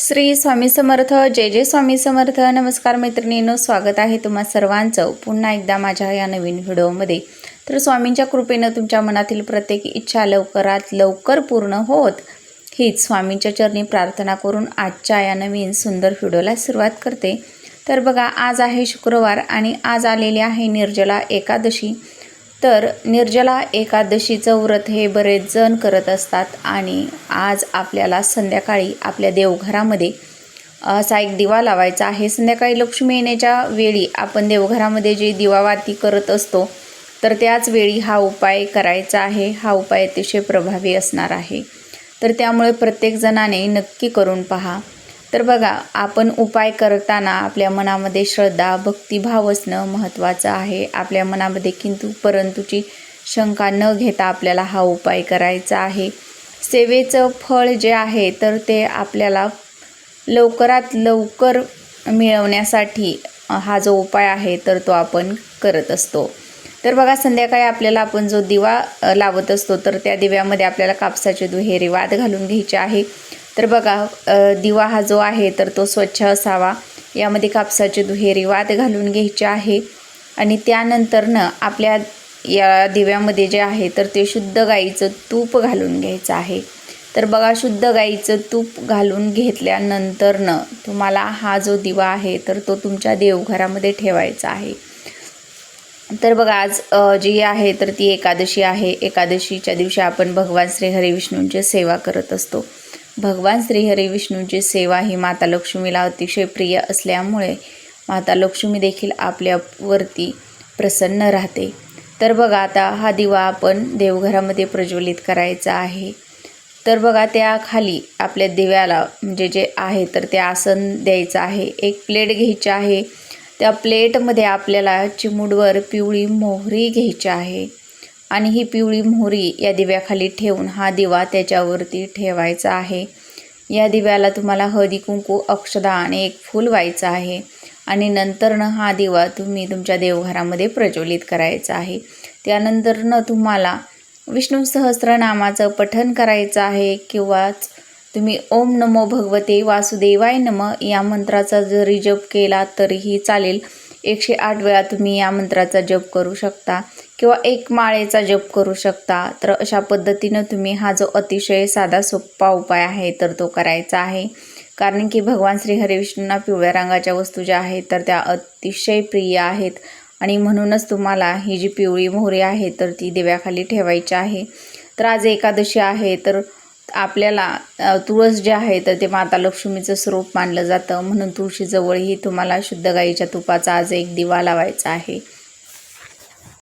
श्री स्वामी समर्थ जय जय स्वामी समर्थ. नमस्कार मैत्रिणींनो स्वागत आहे तुम्हा सर्वांचं पुन्हा एकदा माझ्या या नवीन व्हिडिओमध्ये. तर स्वामींच्या कृपेनं तुमच्या मनातील प्रत्येक इच्छा लवकरात लवकर पूर्ण होत. हीच स्वामींच्या चरणी प्रार्थना करून आजच्या या नवीन सुंदर व्हिडिओला सुरुवात करते. तर बघा आज आहे शुक्रवार आणि आज आलेली आहे निर्जला एकादशी. तर निर्जला एकादशीचं व्रत हे बरेच जण करत असतात आणि आज आपल्याला संध्याकाळी आपल्या देवघरामध्ये असा एक दिवा लावायचा आहे. संध्याकाळी लक्ष्मी येण्याच्या वेळी आपण देवघरामध्ये जी दिवावाती करत असतो तर त्याच वेळी हा उपाय करायचा आहे. हा उपाय अतिशय प्रभावी असणार आहे. तर त्यामुळे प्रत्येक जणाने नक्की करून पहा. तर बघा आपण उपाय करताना आपल्या मनामध्ये श्रद्धा भक्तिभाव असणं महत्त्वाचं आहे. आपल्या मनामध्ये किंतु परंतुची शंका न घेता आपल्याला हा उपाय करायचा आहे. सेवेचं फळ जे आहे तर ते आपल्याला लवकरात लवकर मिळवण्यासाठी हा जो उपाय आहे तर तो आपण करत असतो. तर बघा संध्याकाळी आपल्याला आपण जो दिवा लावत असतो तर त्या दिव्यामध्ये आपल्याला कापसाचे दुहेरी वाद घालून घ्यायचे आहे. तर बघा दिवा हा जो आहे तर तो स्वच्छ असावा. यामध्ये कापसाचे दुहेरी वाद घालून घ्यायचे आहे. आणि त्यानंतरनं आपल्या या दिव्यामध्ये जे आहे तर ते शुद्ध गाईचं तूप घालून घ्यायचं आहे. तर बघा शुद्ध गाईचं तूप घालून घेतल्यानंतरनं तुम्हाला हा जो दिवा आहे तर तो तुमच्या देवघरामध्ये ठेवायचा आहे. तर बघा आज जी आहे तर ती एकादशी आहे. एकादशीच्या दिवशी आपण भगवान श्री हरी विष्णूंची सेवा करत असतो. भगवान श्रीहरी विष्णूंची सेवा ही माता लक्ष्मीला अतिशय प्रिय असल्यामुळे माता लक्ष्मी देखील आपल्यावरती प्रसन्न राहते. तर बघा आता हा दिवा आपण देवघरामध्ये प्रज्वलित करायचा आहे. तर बघा त्याखाली आपल्या दिव्याला म्हणजे जे आहे तर ते आसन द्यायचं आहे. एक प्लेट घ्यायची आहे. त्या प्लेटमध्ये आपल्याला चिमूडवर पिवळी मोहरी घ्यायची आहे. आणि ही पिवळी मोहरी या दिव्याखाली ठेवून हा दिवा त्याच्यावरती ठेवायचा आहे. या दिव्याला तुम्हाला हळदी कुंकू अक्षदा आणि एक फूल व्हायचं आहे. आणि नंतरनं हा दिवा तुम्ही तुमच्या देवघरामध्ये प्रज्वलित करायचा आहे. त्यानंतरनं तुम्हाला विष्णू सहस्रनामाचं पठन करायचं आहे किंवाच तुम्ही ओम नमो भगवते वासुदेवाय नम या मंत्राचा जरी जप केला तरीही चालेल. एकशे आठ वेळा तुम्ही या मंत्राचा जप करू शकता किंवा एक माळेचा जप करू शकता तर अशा पद्धतीनं तुम्ही हा जो अतिशय साधा सोपा उपाय आहे तर तो करायचा आहे. कारण की भगवान श्री हरिविष्णूंना पिवळ्या रंगाच्या वस्तू ज्या आहेत तर त्या अतिशय प्रिय आहेत. आणि म्हणूनच तुम्हाला ही जी पिवळी मोहरी आहे तर ती दिव्याखाली ठेवायची आहे. तर आज एकादशी आहे तर आपल्याला तुळस जे आहे तर ते माता लक्ष्मीचं स्वरूप मानलं जातं. म्हणून तुळशीजवळही तुम्हाला शुद्ध गाईच्या तुपाचा आज एक दिवा लावायचा आहे.